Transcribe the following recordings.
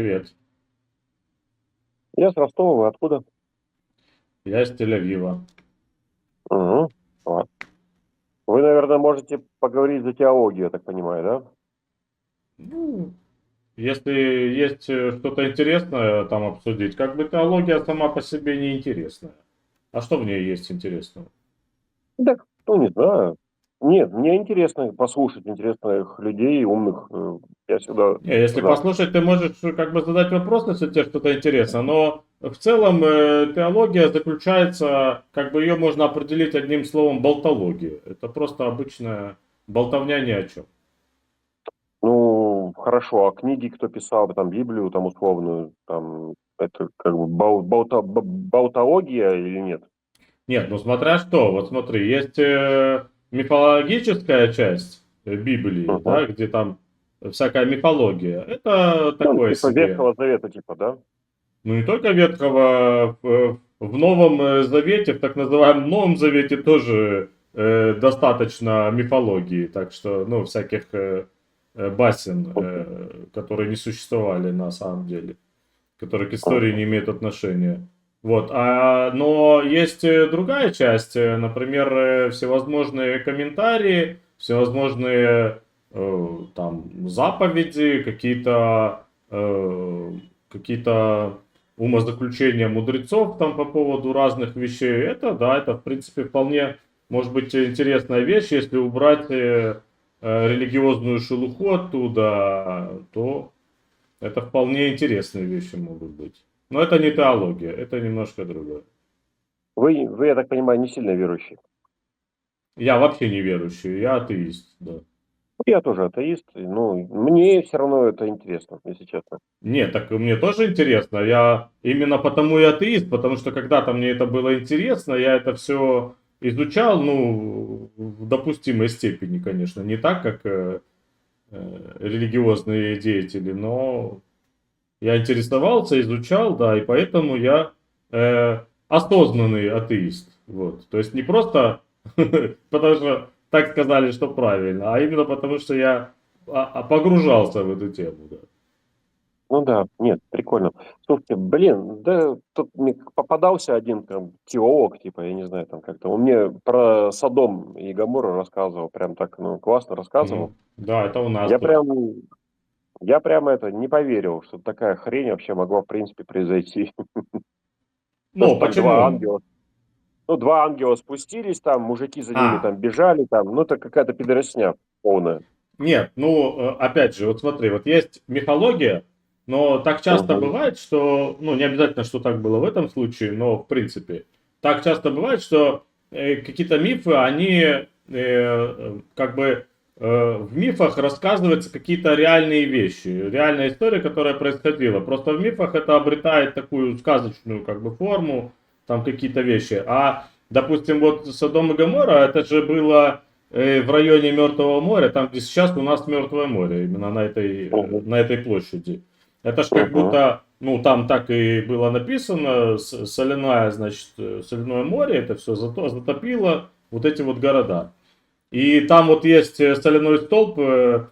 Привет. Я с Ростова, вы откуда? Я из Тель-Авива. Вот. Вы, наверное, можете поговорить за теологию, я так понимаю, да? Ну, если есть э, что-то интересное там обсудить, как бы теология сама по себе не интересная. А что в ней есть интересного? Так, ну, не знаю. Нет, мне интересно послушать интересных людей, умных. э, Я всегда Не, если за. послушать, ты можешь э, как бы задать вопрос, если тебе что-то интересно, но в целом э, теология заключается, как бы ее можно определить одним словом, болтология. Это просто обычная болтовня ни о чем. Ну, хорошо, а книги кто писал, там, Библию, там, условную, там, это как бы бол- болта- болтология или нет? Нет, ну смотря что, вот смотри, есть мифологическая часть Библии, Мгм. да, где там всякая мифология. Это Ну, такое типа себе. Ветхого Завета, типа, да? Ну не только Ветхого, в, в Новом э, Завете, в так называемом Новом Завете тоже э, достаточно мифологии, так что, ну, всяких э, э, басен, э, которые не существовали на самом деле, которые к истории не имеют отношения. Вот, а, но есть э, другая часть, э, например, э, всевозможные комментарии, всевозможные э, там заповеди, какие-то э, какие-то умозаключения мудрецов там по поводу разных вещей. Это, да, это в принципе вполне может быть интересная вещь, если убрать э, религиозную шелуху оттуда, то это вполне интересные вещи могут быть. Но это не теология, это немножко другое. Вы, вы, я так понимаю, не сильно верующий. Я вообще не верующий, я атеист, да. Я тоже атеист, ну, мне все равно это интересно, если честно. Нет, так мне тоже интересно. Я именно потому и атеист, потому что когда-то мне это было интересно, я это все изучал, ну, в допустимой степени, конечно, не так, как э, э, религиозные деятели, но я интересовался, изучал, да, и поэтому я э, осознанный атеист. Вот. То есть не просто потому что так сказали, что правильно, а именно потому что я а, а, погружался в эту тему, да. Ну да, нет, прикольно. Слушайте, блин, да тут мне попадался один там теолог, типа, я не знаю, там как-то. Он мне про Содом и Гоморру рассказывал, прям так, ну, классно рассказывал. Мгм. Да, это у нас Я тут. прям, я прям это не поверил, что такая хрень вообще могла в принципе произойти. Ну, так два почему? ангела, ну, два ангела спустились там, мужики за ними А. там бежали там, ну, это какая-то пидоросня полная. Нет, ну, э, опять же, вот смотри, вот есть мифология, но так часто Мгм. бывает, что, ну, не обязательно, что так было в этом случае, но в принципе, так часто бывает, что э, какие-то мифы, они э, э, как бы в мифах рассказываются какие-то реальные вещи, реальная история, которая происходила. Просто в мифах это обретает такую сказочную как бы форму, там какие-то вещи. А, допустим, вот Содом и Гоморра, это же было э, в районе Мертвого моря, там, где сейчас у нас Мертвое море, именно на этой, э, на этой площади. Это ж как будто, ну, там так и было написано, с- соляная, значит, э, соляное море, это все зато, затопило вот эти вот города. И там вот есть э, соляной столб, э,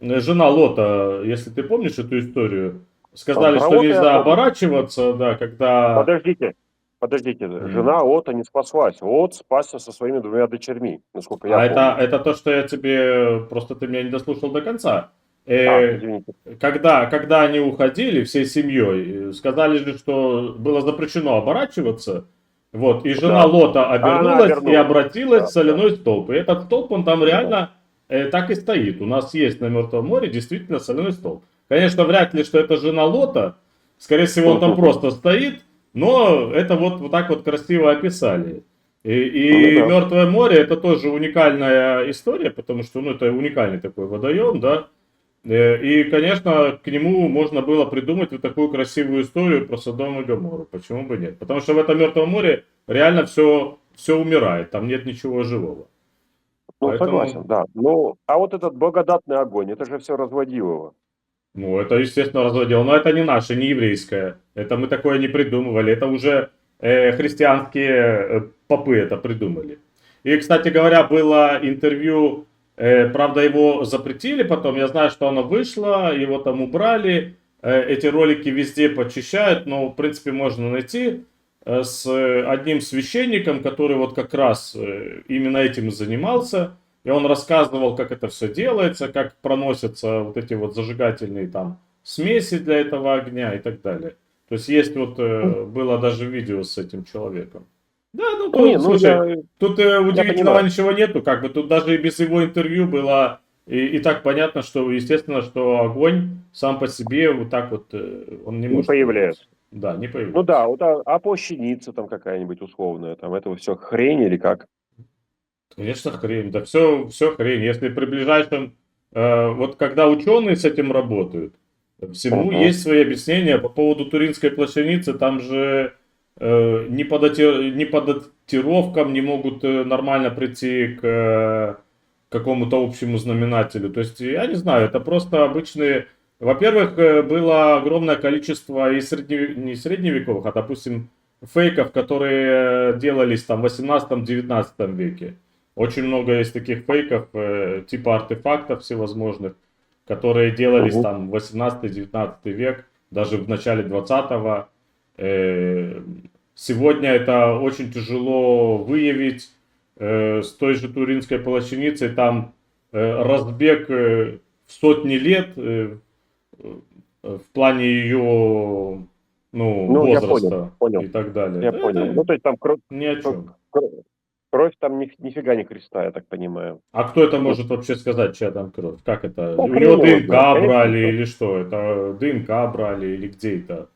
жена Лота, если ты помнишь эту историю, сказали, А, что нельзя оборачиваться, да, когда... Подождите, подождите, Мгм. жена Лота не спаслась. Лот спасся со своими двумя дочерьми, насколько я А это, помню. это то, что я тебе, просто ты меня не дослушал до конца. Э, А, извините. когда, когда они уходили всей семьей, э, сказали же, что было запрещено оборачиваться, вот, и жена Да. Лота обернулась, и обратилась Да, в соляной столб. И этот столб, он там Да. реально э, так и стоит. У нас есть на Мертвом море действительно соляной столб. Конечно, вряд ли, что это жена Лота, скорее всего, он там просто стоит, но это вот, вот так вот красиво описали. И, и Ну да. Мертвое море это тоже уникальная история, потому что ну, это уникальный такой водоем, да. Э, И, конечно, к нему можно было придумать вот такую красивую историю про Содом и Гоморру. Почему бы нет? Потому что в этом Мертвом море реально все, все умирает, там нет ничего живого. Ну, Поэтому- согласен, да. Ну, а вот этот благодатный огонь, это же все разводилово. Ну, это, естественно, разводил. Но это не наше, не еврейское. Это мы такое не придумывали. Это уже э, христианские э, попы это придумали. И, кстати говоря, было интервью правда, его запретили потом. Я знаю, что оно вышло, его там убрали. Э, эти ролики везде почищают, но, в принципе, можно найти э, с одним священником, который вот как раз э, именно этим и занимался. И он рассказывал, как это все делается, как проносятся вот эти вот зажигательные там смеси для этого огня и так далее. То есть есть вот, э, было даже видео с этим человеком. Да, ну, не, ну, слушай, я- Тут э, удивительного понимаю. ничего нету, как бы тут даже и без его интервью было и, и так понятно, что естественно, что огонь сам по себе вот так вот э, он не, Не может появляется. Да, не появляется. Ну да, вот а, а плащаница там какая-нибудь условная, там этого все хрень или как? Конечно, хрень. Да все, все хрень. Если при ближайшем, э, вот когда ученые с этим работают, всему Мгм. есть свои объяснения по поводу Туринской плащаницы. Там же э, ни, по дати- ни по датировкам не могут э, нормально прийти к э, какому-то общему знаменателю. То есть, я не знаю, это просто обычные... Во-первых, было огромное количество и средне... не средневековых, а, допустим, фейков, которые делались там в 18-19 веке. Очень много есть таких фейков, типа артефактов всевозможных, которые делались Мгм. там в 18-19 век, даже в начале 20-го. Э, Сегодня это очень тяжело выявить. Э, С той же Туринской плащаницей там э, разбег э, в сотни лет э, э, в плане ее ну, Ну, я возраста понял, понял. и так далее. Я Да, понял. Ну, то есть там кровь, ни о чем. кровь там ни, нифига не Христа, я так понимаю. А кто это может вообще сказать, чья там кровь? Как это? Ну, У него его ДНК брали конечно. или что? Это ДНК брали или где это?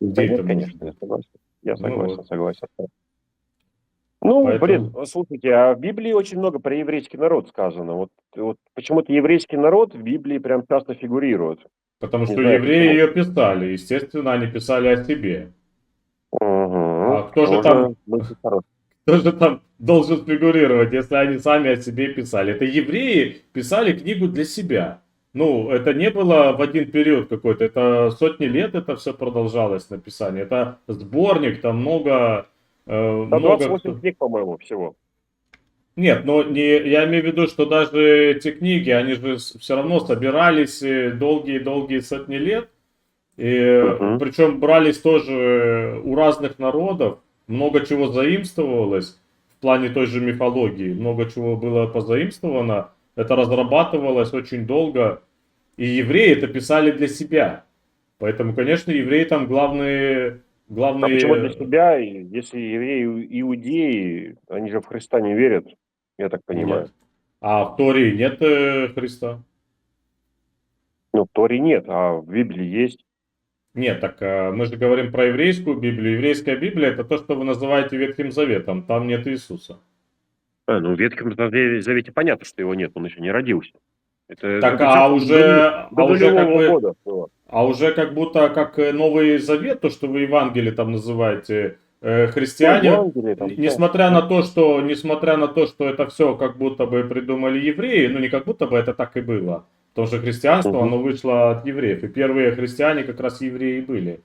Где Да это нет, конечно, я согласен. Я Ну согласен, вот. согласен. Ну, Поэтому- блин, слушайте, а в Библии очень много про еврейский народ сказано. Вот, вот почему-то еврейский народ в Библии прям часто фигурирует. Потому Не что знаю, евреи почему. ее писали. Естественно, они писали о себе. Угу. кто же там? Кто же там должен фигурировать, если они сами о себе писали? Это евреи писали книгу для себя. Ну, это не было в один период какой-то, это сотни лет это все продолжалось написание. Это сборник, там много... э, Да, много 28 кто- книг, по-моему, всего. Нет, но не, я имею в виду, что даже эти книги, они же все равно собирались э, долгие-долгие сотни лет. И Мгм. причем брались тоже у разных народов, много чего заимствовалось в плане той же мифологии, много чего было позаимствовано. Это разрабатывалось очень долго. И евреи это писали для себя. Поэтому, конечно, евреи там главные... А главные... почему для себя, если евреи иудеи, они же в Христа не верят, я так понимаю. Нет. А в Торе нет э, Христа? Ну, в Торе нет, а в Библии есть. Нет, так э, мы же говорим про еврейскую Библию. Еврейская Библия это то, что вы называете Ветхим Заветом. Там нет Иисуса. А, ну, в Ветхом Завете понятно, что его нет, он еще не родился. Это, Так, это а всё уже- до, а до уже как бы- года было. А уже как будто как э, Новый Завет, то, что вы Евангелие там называете, э, христиане, Ну, там, несмотря на то, что, несмотря на то, что это все как будто бы придумали евреи, ну не как будто бы это так и было. Потому что христианство, Мгм. оно вышло от евреев. И первые христиане как раз евреи были.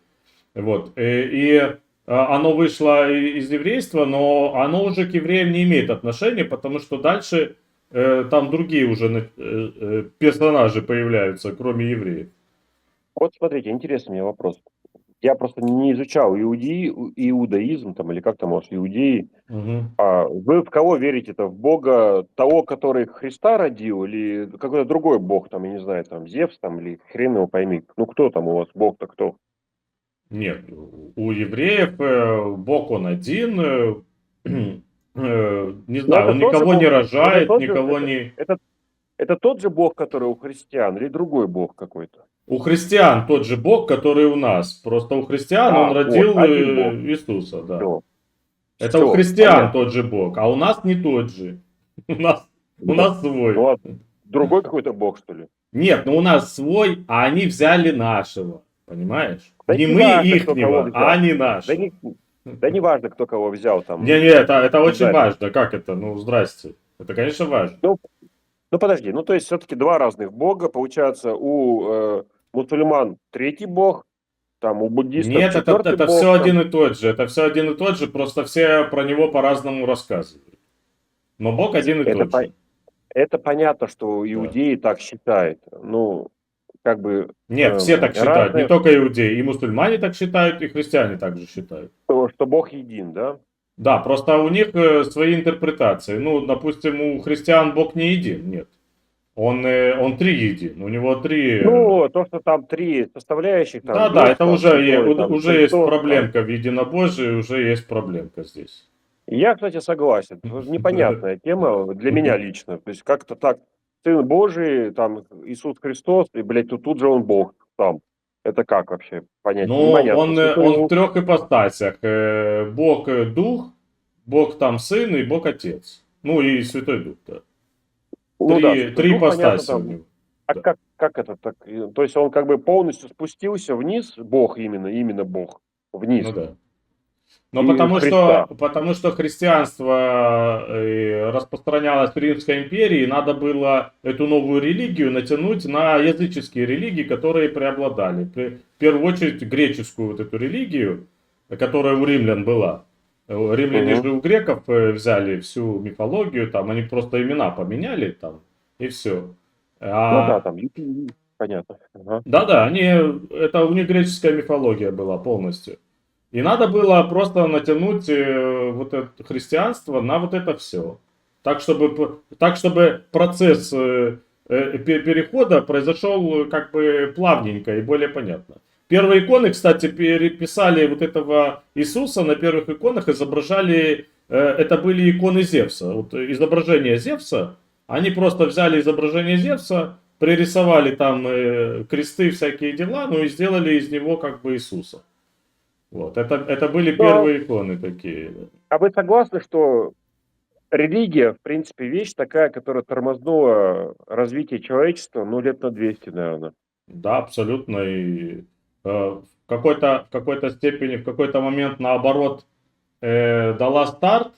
Вот. Э, И а, оно вышло и- из еврейства, но оно уже к евреям не имеет отношения, потому что дальше э, там другие уже э, э, персонажи появляются, кроме евреев. Вот смотрите, интересный у меня вопрос. Я просто не изучал иуди, иудаизм там, или как там, может, иудеи. Мгм. А вы в кого верите-то? В Бога того, который Христа родил, или какой-то другой Бог, там, я не знаю, там, Зевс, там, или хрен его пойми. Ну, кто там у вас Бог-то кто? Нет, у евреев Бог он один, не знаю, это он никого не Это рожает, никого это- не... Это тот же Бог, который у христиан, или другой Бог какой-то? У христиан тот же Бог, который у нас. Просто у христиан А, он вот, родил один э. Иисуса, да. Всё. Это Всё, у христиан понятно. тот же Бог, а у нас не тот же. У нас, у Ну, нас свой. Ну, а другой какой-то Бог, что ли? Нет, ну у нас свой, а они взяли нашего. Понимаешь? Да не не мы взял. а они Да наши. не, да не важно, кто кого взял там. Не-не, это, это очень Взяли. важно. Как это? Ну, здрасте. Это, конечно, важно. Ну подожди, ну то есть все-таки два разных бога. Получается, у э, мусульман третий бог, там у буддистов Нет, это, четвертый это бог. все там. один и тот же. Это все один и тот же, просто все про него по-разному рассказывают. Но Бог один и Это тот по- же. Это понятно, что иудеи так считают. Ну, как бы... Нет, э, все так считают, не разные- только иудеи, и мусульмане так считают, и христиане также считают. Что, что Бог един, да? Да, просто у них э, свои интерпретации. Ну, допустим, у христиан Бог не един, нет. Он, э, он три един, у него три... Ну, то, что там три составляющих... Там, да, да, это уже, Святой, там, уже есть Христос, там. проблемка в единобожии, уже есть проблемка здесь. Я, кстати, согласен. Непонятная тема для меня лично. То есть как-то так, Сын Божий, там, Иисус Христос, и, блядь, тут, тут же он Бог там. Это как вообще понять? Ну, Непонятно. он, э, он в трех ипостасях. Э, Бог э, Дух, Бог там Сын и Бог Отец. Ну и Святой Дух, да. ну три да, три Дух, понятно, ипостаси у там. него. А да. как, как это так? То есть он как бы полностью спустился вниз, Бог именно, именно Бог, вниз. Ну да. Но И потому Христа. что, потому что христианство э, распространялось в Римской империи, надо было эту новую религию натянуть на языческие религии, которые преобладали. Пр- В первую очередь греческую вот эту религию, которая у римлян была. Э, Римляне Мгм. же у греков э, взяли всю мифологию, там они просто имена поменяли там и все. Ну да, там, понятно. Ага. Да-да, они, это у них греческая мифология была полностью. И надо было просто натянуть э, вот это христианство на вот это все. Так, чтобы, так, чтобы процесс э, э, пе- перехода произошел как бы плавненько и более понятно. Первые иконы, кстати, переписали вот этого Иисуса, на первых иконах изображали, это были иконы Зевса. Вот изображение Зевса, они просто взяли изображение Зевса, пририсовали там кресты, всякие дела, ну и сделали из него как бы Иисуса. Вот, это, это были Да. первые иконы такие. А вы согласны, что религия, в принципе, вещь такая, которая тормознула развитие человечества, ну, лет на 200, наверное? Да, абсолютно. И э, в какой-то в какой-то степени, в какой-то момент наоборот э, дала старт,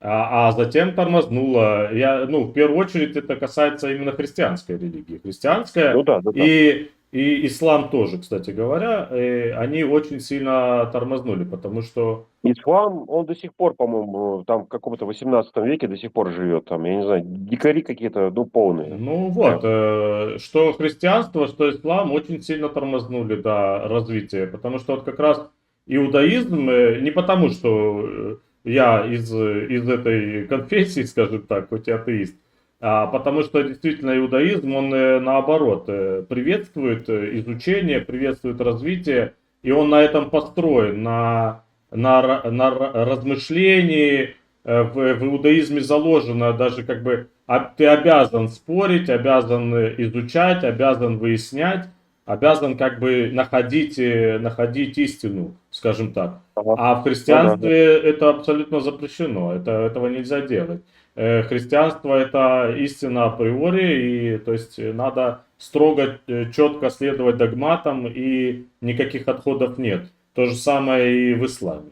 а, а затем тормознула. Я, ну, в первую очередь это касается именно христианской религии. Христианская Ну да, да, да. и, и ислам тоже, кстати говоря, э, они очень сильно тормознули, потому что Ислам, он до сих пор, по-моему, там в каком-то 18 веке до сих пор живет. Там, я не знаю, дикари какие-то, ну, полные. Ну вот, э, что христианство, что ислам очень сильно тормознули, да, развитие. Потому что вот как раз иудаизм, э, не потому что э, я из, э, из этой конфессии, скажем так, хоть и атеист, а потому что действительно иудаизм, он э, наоборот э, приветствует э, изучение, приветствует развитие, и он на этом построен, на, на, на ра- размышлении, в, в иудаизме заложено даже как бы а ты обязан спорить, обязан изучать, обязан выяснять, обязан как бы находить, находить истину, скажем так. А в христианстве это абсолютно запрещено, это, этого нельзя делать. Э, Христианство это истина априори, и то есть надо строго, э, четко следовать догматам, и никаких отходов нет. То же самое и в исламе.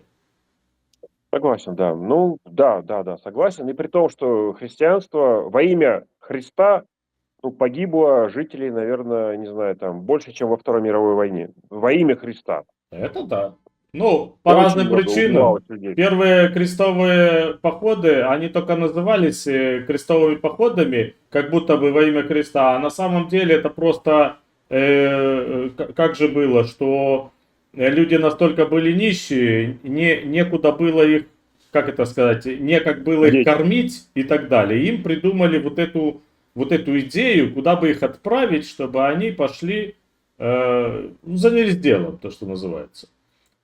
Согласен, да. Ну, да, да, да, согласен. И при том, что христианство во имя Христа ну, погибло жителей, наверное, не знаю, там, больше, чем во Второй мировой войне. Во имя Христа. Это да. Ну, по Очень разным причинам. Первые крестовые походы, они только назывались э, крестовыми походами, как будто бы во имя креста, а на самом деле это просто, э, как же было, что э, люди настолько были нищие, не, некуда было их, как это сказать, некак было их кормить и так далее. Им придумали вот эту, вот эту идею, куда бы их отправить, чтобы они пошли, э, занялись делом, то, что называется.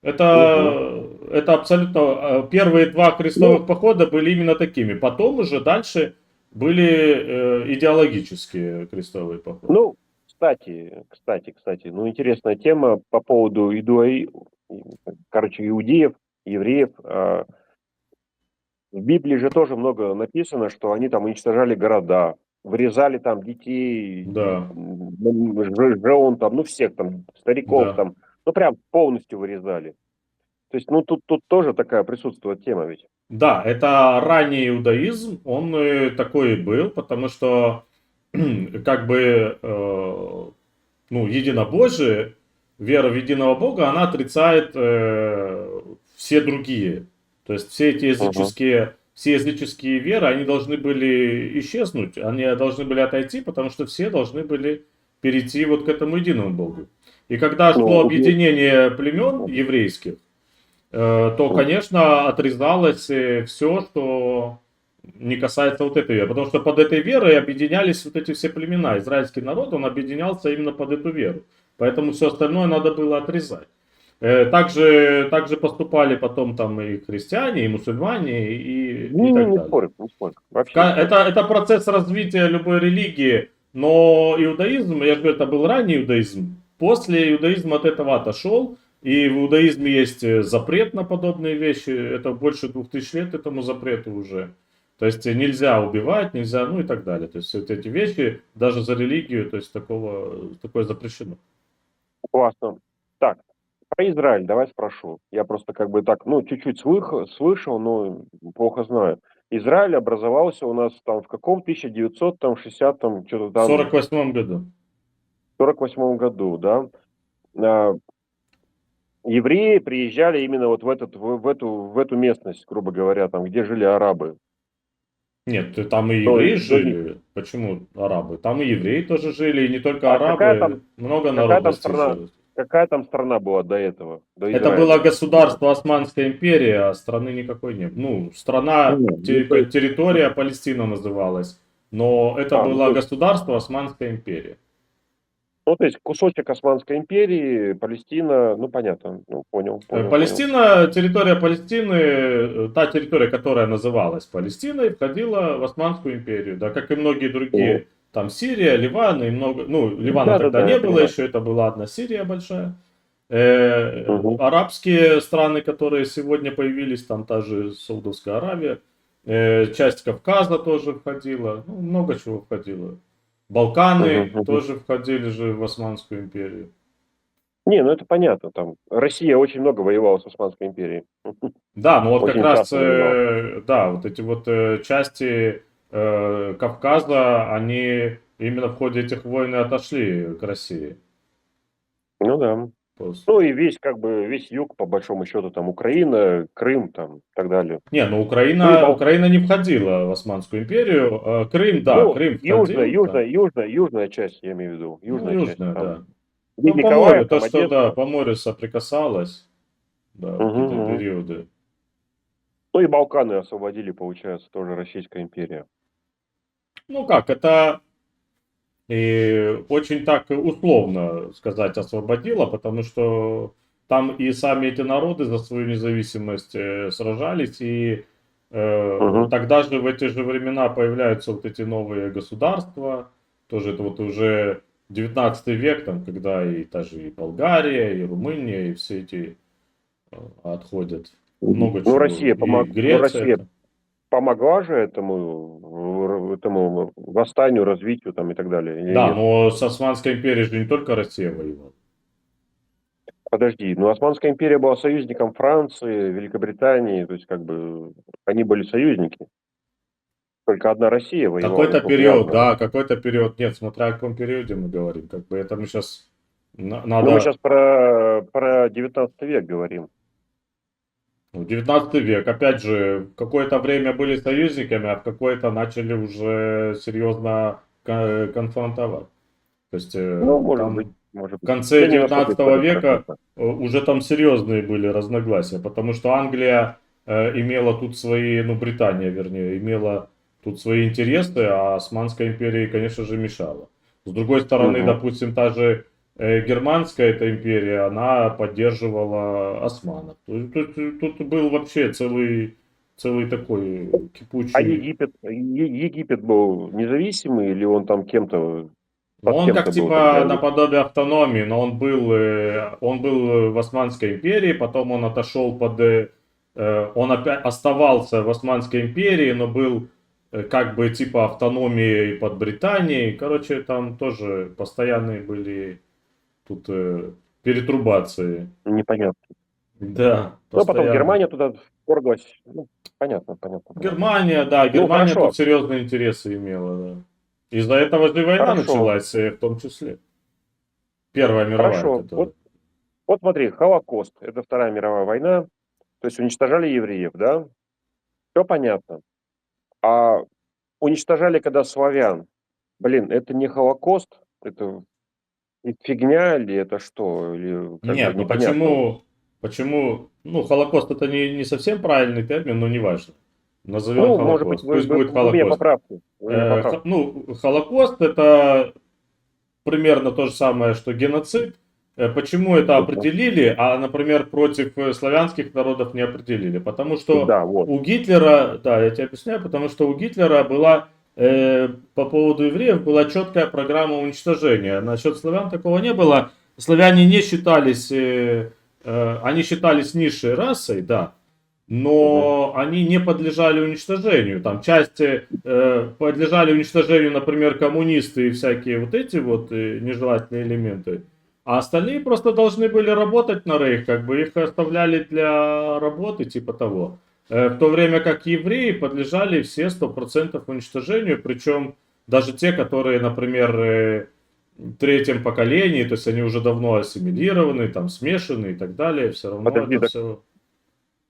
Это, это абсолютно э, первые два крестовых похода были именно такими. Потом уже дальше были э, идеологические крестовые походы. Ну, кстати, кстати, кстати, ну, интересная тема по поводу идуаи, короче, иудеев, евреев. А, В Библии же тоже много написано, что они там уничтожали города, вырезали там детей, Да. жен там, ну, всех там, стариков Да. там, ну, прям полностью вырезали. То есть, ну, тут, тут тоже такая присутствует тема ведь. Да, это ранний иудаизм, он э, такой и был, потому что как бы э, ну, единобожие, вера в единого Бога, она отрицает э, все другие. То есть все эти языческие все языческие веры, они должны были исчезнуть, они должны были отойти, потому что все должны были перейти вот к этому единому Богу. И когда Ну, шло ну, объединение племен еврейских, э, то, конечно, отрезалось все, что не касается вот этой веры. Потому что под этой верой объединялись вот эти все племена. Израильский народ, он объединялся именно под эту веру. Поэтому все остальное надо было отрезать. Э, Также, также поступали потом там и христиане, и мусульмане, и, и так не далее. спорю, не спорю. Вообще. Это, это процесс развития любой религии, но иудаизм, я же говорю, это был ранний иудаизм. После иудаизм от этого отошел, и в иудаизме есть э, запрет на подобные вещи, это больше двух тысяч лет этому запрету уже. То есть э, нельзя убивать, нельзя, ну и так далее. То есть вот эти вещи, даже за религию, то есть такого, такое запрещено. Классно. Так, про Израиль давай спрошу. Я просто как бы так, ну, чуть-чуть слых- слышал, но плохо знаю. Израиль образовался у нас там в каком 1960 там что-то В там 48 году. 48 году, да. А, евреи приезжали именно вот в этот в, эту в эту местность, грубо говоря, там где жили арабы. Нет, там и евреи есть жили. Почему арабы? Там и евреи тоже жили, и не только А арабы, какая там- много какая там страна? Какая там страна была до этого? До Это было государство Османская империя, а страны никакой не было. Ну, страна, Ну, ну, территория Палестина называлась, но это А, ну, было есть- государство Османская империя. Ну, то есть кусочек Османской империи, Палестина, ну, понятно, ну, понял, Э, понял. Палестина, территория Палестины, э, та территория, которая называлась Палестиной, входила в Османскую империю, да, как и многие другие. Там Сирия, Ливан и много, ну, Ливана Да, да, тогда да, не я было понимаю. еще, это была одна Сирия большая. Э, Мгм. Арабские страны, которые сегодня появились, там та же Саудовская Аравия, э, часть Кавказа тоже входила, ну, много чего входило. Балканы Мгм, мгм. тоже входили же в Османскую империю. Не, ну это понятно, там Россия очень много воевала с Османской империей. Да, ну вот Очень как раз, часто э, да, вот эти вот э, части э, Кавказа, они именно в ходе этих войн и отошли к России. Ну да. Ну и весь, как бы, весь юг, по большому счету, там Украина, Крым, там, и так далее. Не, ну Ну Украина, Бал- Украина не входила в Османскую империю. Э, Крым, да, ну, Крым входил. южная, да. южная, южная, южная часть, я имею в виду. Ну, Южная, часть. южная, там, да. где Ну, по Николаев, морю, то, там, что, Одесса. да, по морю соприкасалось. Да, в Мгм, какие-то периоды. Ну и Балканы освободили, получается, тоже Российская империя. Ну как, это и очень так условно сказать освободила, потому что там и сами эти народы за свою независимость э, сражались, и э, Мгм. тогда же в эти же времена появляются вот эти новые государства, тоже это вот уже 19 век, там, когда и та же и Болгария, и Румыния, и все эти э, отходят. Много Ну, чего. Россия, помог... ну, Греция Россия там. Помогла же этому, этому восстанию, развитию там и так далее. или Да, нет? но с Османской империей же не только Россия воевала. Подожди, ну Османская империя была союзником Франции, Великобритании, то есть как бы они были союзники. Только одна Россия воевала. Какой-то период, да, какой-то период. Нет, смотря о каком периоде мы говорим. Как бы это мы сейчас надо... Ну, мы сейчас про, про 19 век говорим. Ну, 19 век, опять же, какое-то время были союзниками, а в какое-то начали уже серьезно ко- конфронтовать. То есть э, Ну, может там быть. Может в конце Я не особо 19 историк, века э, уже там серьезные были разногласия, потому что Англия э, имела тут свои, ну, Британия, вернее, имела тут свои интересы, а Османская империя, конечно же, мешала. С другой стороны, Мгм. допустим, та же германская эта империя, она поддерживала османов. То есть Тут, тут был вообще целый, целый такой кипучий... А Египет, Е- Египет был независимый или он там кем-то... Он кем-то как был типа тогда? наподобие автономии, но он был, э, он был в Османской империи, потом он отошел под, э, э, он опять оставался в Османской империи, но был э, как бы типа автономией под Британией. Короче, там тоже постоянные были тут э, перетрубации. Непонятно. Да, Ну, а потом. Германия туда вторглась. Ну, понятно, понятно. Германия, да, Германия хорошо. тут серьезные интересы имела, да. Из-за этого же и война Хорошо. началась, э, в том числе. Первая мировая. Хорошо. которая. Вот, вот смотри, Холокост. Это Вторая мировая война. То есть уничтожали евреев, да? Все понятно. А уничтожали когда славян. Блин, это не Холокост? Это фигня или это что? Или, как Нет, бы, ну непонятно. почему, почему, ну, Холокост это не, не совсем правильный термин, но не важно. Назовем Ну, Холокост. может быть, вы, Пусть вы- будет вы Холокост. поправьте. Вы меня Э, ну, Холокост это примерно то же самое, что геноцид. Э, Почему это определили, а, например, против э, славянских народов не определили? Потому что Да, вот. у Гитлера, да, я тебе объясняю, потому что у Гитлера была э, по поводу евреев была четкая программа уничтожения. Насчет славян такого не было. Славяне не считались, э, э, они считались низшей расой, да, но они не подлежали уничтожению. Там части э, подлежали уничтожению, например, коммунисты и всякие вот эти вот э, нежелательные элементы. А остальные просто должны были работать на рейх, как бы их оставляли для работы, типа того. Э, В то время как евреи подлежали все 100% уничтожению, причем даже те, которые, например, э, в третьем поколении, то есть они уже давно ассимилированы, там смешаны и так далее, все равно Подожди, это так- все...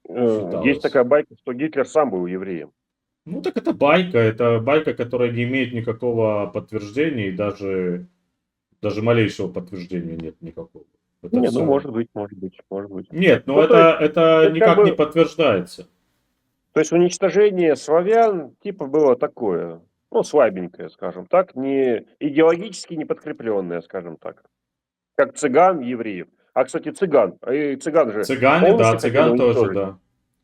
Э, считалось. Есть такая байка, что Гитлер сам был евреем. Ну так это байка, это байка, которая не имеет никакого подтверждения и даже, даже малейшего подтверждения нет никакого. Это Не, всё. ну может быть, может быть, может быть. Нет, ну Ну, то это, это это как никак бы- не подтверждается. То есть уничтожение славян типа было такое, ну, слабенькое, скажем так, не идеологически не подкрепленное, скажем так. Как цыган, евреев. А, кстати, цыган. А и цыган же. Цыгане, да, цыган тоже, да.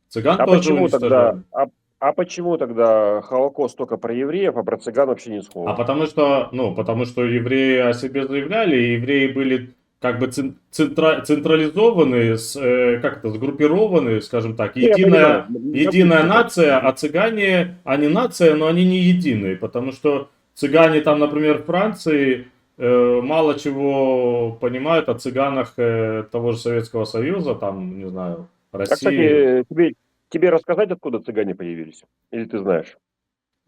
Цыган А тоже почему тогда, а, а почему тогда Холокост только про евреев, а про цыган вообще А слова? потому что, ну, потому что евреи о себе заявляли, и евреи были как бы цен- центра- централизованы, с, э, как это, сгруппированы, скажем так, единая, единая нация, а цыгане, они нация, но они не единые, потому что цыгане там, например, в Франции э, мало чего понимают о цыганах э, того же Советского Союза, там, не знаю, А, России. кстати, тебе, тебе рассказать, откуда цыгане появились? Или ты знаешь?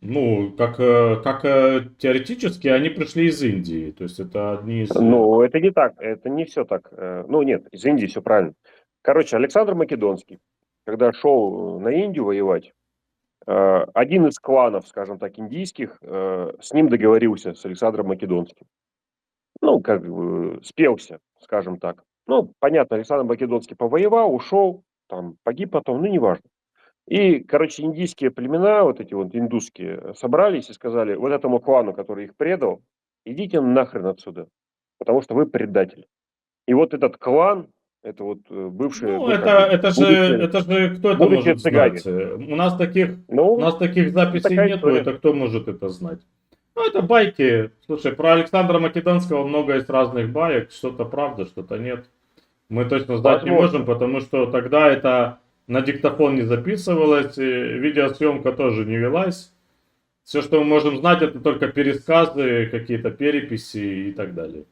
Ну, как, э, как э, теоретически они пришли из Индии, то есть это одни из... Ну, это не так, это не все так. Э, Ну, нет, из Индии все правильно. Короче, Александр Македонский, когда шел на Индию воевать, один из кланов, скажем так, индийских, с ним договорился, с Александром Македонским. Ну, как бы спелся, скажем так. Ну, понятно, Александр Македонский повоевал, ушел, там, погиб потом, ну, неважно. И, короче, индийские племена, вот эти вот индусские, собрались и сказали, вот этому клану, который их предал, идите нахрен отсюда, потому что вы предатель. И вот этот клан, это вот э, бывший... Ну, ну, это, как бы, это же, будущее- это же, кто это будущие может цыгане. знать? Э, У нас таких, Ну, у нас таких записей нету, история. это кто может это знать? Ну, это байки. Слушай, про Александра Македонского много есть разных баек, что-то правда, что-то нет. Мы точно знать не Возможно. можем, потому что тогда это на диктофон не записывалось, видеосъемка тоже не велась. Все, что мы можем знать, это только пересказы, какие-то переписи и так далее.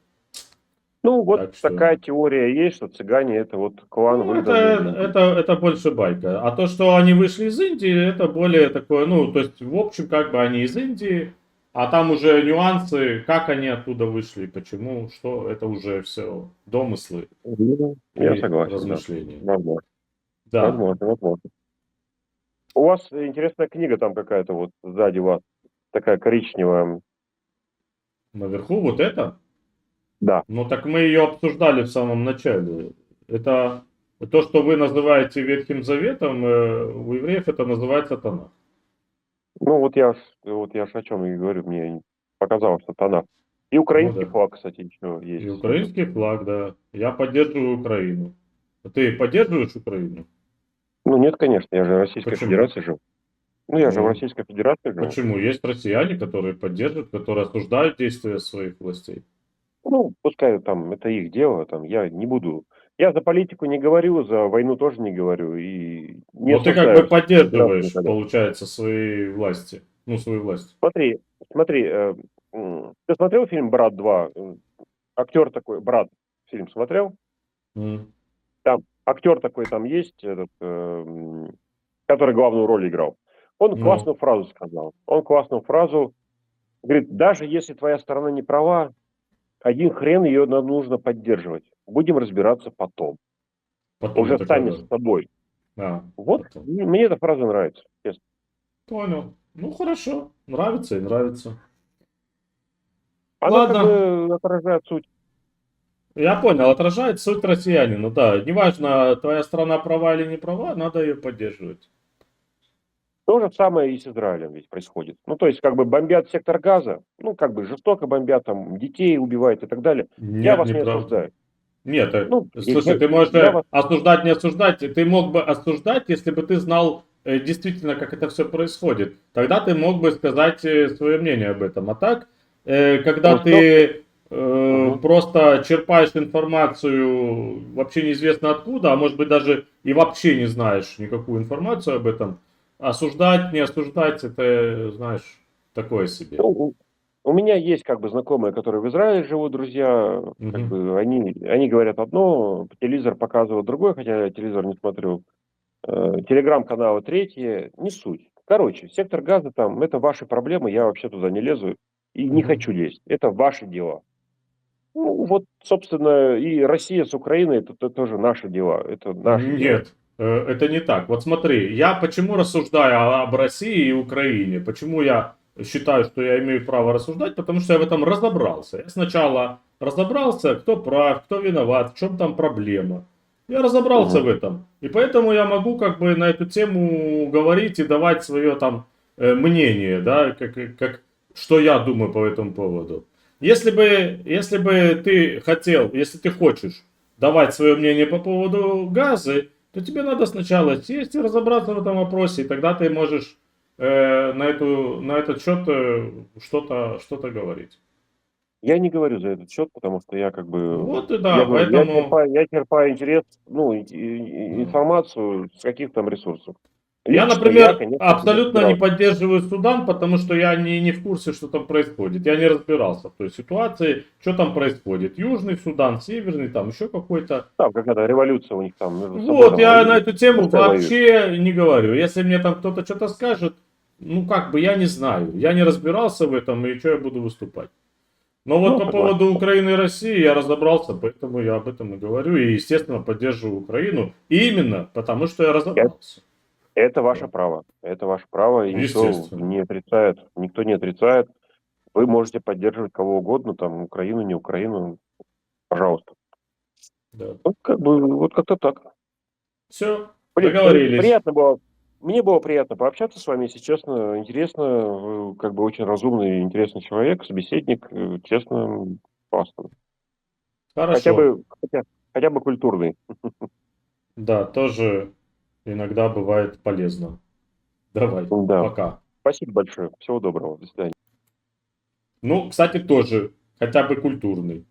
ну, вот Так что- такая теория есть, что цыгане это вот клан Ну, это, это, это больше байка. А то, что они вышли из Индии, это более такое, ну, то есть, в общем, как бы они из Индии, а там уже нюансы, как они оттуда вышли, почему, что, это уже все домыслы Ну, Я и согласен, да. размышления. Возможно, Да. возможно, возможно. У вас интересная книга там какая-то вот сзади вас, такая коричневая. Наверху вот это? Да. Ну, так мы ее обсуждали в самом начале. Это то, что вы называете Ветхим Заветом, э, у евреев это называется Танах. Ну, вот я, вот я о чем и говорю, мне показалось, что тонах. И украинский Ну да. флаг, кстати, еще есть. И украинский флаг, да. Я поддерживаю Украину. А Ты поддерживаешь Украину? Ну, нет, конечно, я же в Российской Почему? Федерации жил. Ну, я же в. Российской Федерации жил. Почему? Есть россияне, которые поддерживают, которые осуждают действия своих властей. Ну, пускай там, это их дело, там, я не буду. Я за политику не говорю, за войну тоже не говорю. И не Но ты как бы поддерживаешь, получается, свои власти. Ну, свою власть. Смотри, смотри, э, ты смотрел фильм «Брат 2»? М, Актер такой, «Брат» фильм смотрел? М. актер такой там есть, этот, эм, который главную роль играл. Он Ну. классную фразу сказал. Он классную фразу говорит, даже если твоя сторона не права, один хрен ее нужно поддерживать. Будем разбираться потом. Потом Уже сами с тобой. А, Вот потом. мне эта фраза нравится. честно. Понял. Ну, хорошо. Нравится и нравится. Она Ладно. как бы отражает суть. Я понял, отражает суть россиянина, да. Неважно, твоя страна права или не права, надо ее поддерживать. То же самое и с Израилем ведь происходит. Ну, то есть, как бы бомбят сектор газа, ну, как бы жестоко бомбят, там, детей убивают и так далее. Нет, я вас не неправда. осуждаю. Нет, э, Ну, слушай, ты можешь э, вас- осуждать, не осуждать. Ты мог бы осуждать, если бы ты знал э, действительно, как это все происходит. Тогда ты мог бы сказать свое мнение об этом. А так, э, когда Ну, ты э, Мгм. просто черпаешь информацию вообще неизвестно откуда, а может быть даже и вообще не знаешь никакую информацию об этом, осуждать, не осуждать, это, знаешь, такое себе. Ну, у- меня есть как бы знакомые, которые в Израиле живут, друзья, как Мгм. бы они, они говорят одно, телевизор показывает другое, хотя я телевизор не смотрю, Э, телеграм-каналы третье, не суть. Короче, сектор газа там, это ваши проблемы, я вообще туда не лезу и не хочу лезть, это ваши дела. Ну, вот, собственно, и Россия с Украиной, это, то- тоже наши дела, это наши дела. Нет, э, это не так. Вот смотри, я почему рассуждаю об России и Украине? Почему я считаю, что я имею право рассуждать? Потому что я в этом разобрался. Я сначала разобрался, кто прав, кто виноват, в чем там проблема. Я разобрался Мгм. в этом. И поэтому я могу как бы на эту тему говорить и давать свое там э, мнение, да, как, как, что я думаю по этому поводу. Если бы, если бы ты хотел, если ты хочешь давать свое мнение по поводу газа, то тебе надо сначала сесть и разобраться в этом вопросе, и тогда ты можешь э, на, эту, на этот счет э, что-то что говорить. Я не говорю за этот счет, потому что я как бы... Вот и да, я, говорю, я поэтому... черпаю, я черпаю интерес, ну, информацию с каких там ресурсов. Я, например, конечно, абсолютно не поддерживаю Судан, потому что я не, не в курсе, что там происходит. Я не разбирался в той ситуации, что там происходит. Южный Судан, Северный, там еще какой-то. Там какая-то революция у них там Вот, я воюют. на эту тему Пускай воюют. вообще не говорю. Если мне там кто-то что-то скажет, ну как бы я не знаю. Я не разбирался в этом, и что я буду выступать. Но вот Ну, по согласен. поводу Украины и России я разобрался, поэтому я об этом и говорю. И, естественно, поддерживаю Украину. Именно потому, что я разобрался. Это ваше право. Это ваше право, и никто не отрицает. Никто не отрицает. Вы можете поддерживать кого угодно, там, Украину, не Украину. Пожалуйста. Да. Вот как бы, вот как-то так. Все, Блин, договорились. Приятно было. Мне было приятно пообщаться с вами, если честно, интересно, вы как бы очень разумный и интересный человек, собеседник, э, честно, классно. Хорошо. Хотя бы, хотя, хотя бы культурный. Да, тоже иногда бывает полезно. Давай, Да. пока. Спасибо большое. Всего доброго. До свидания. Ну, кстати, тоже хотя бы культурный.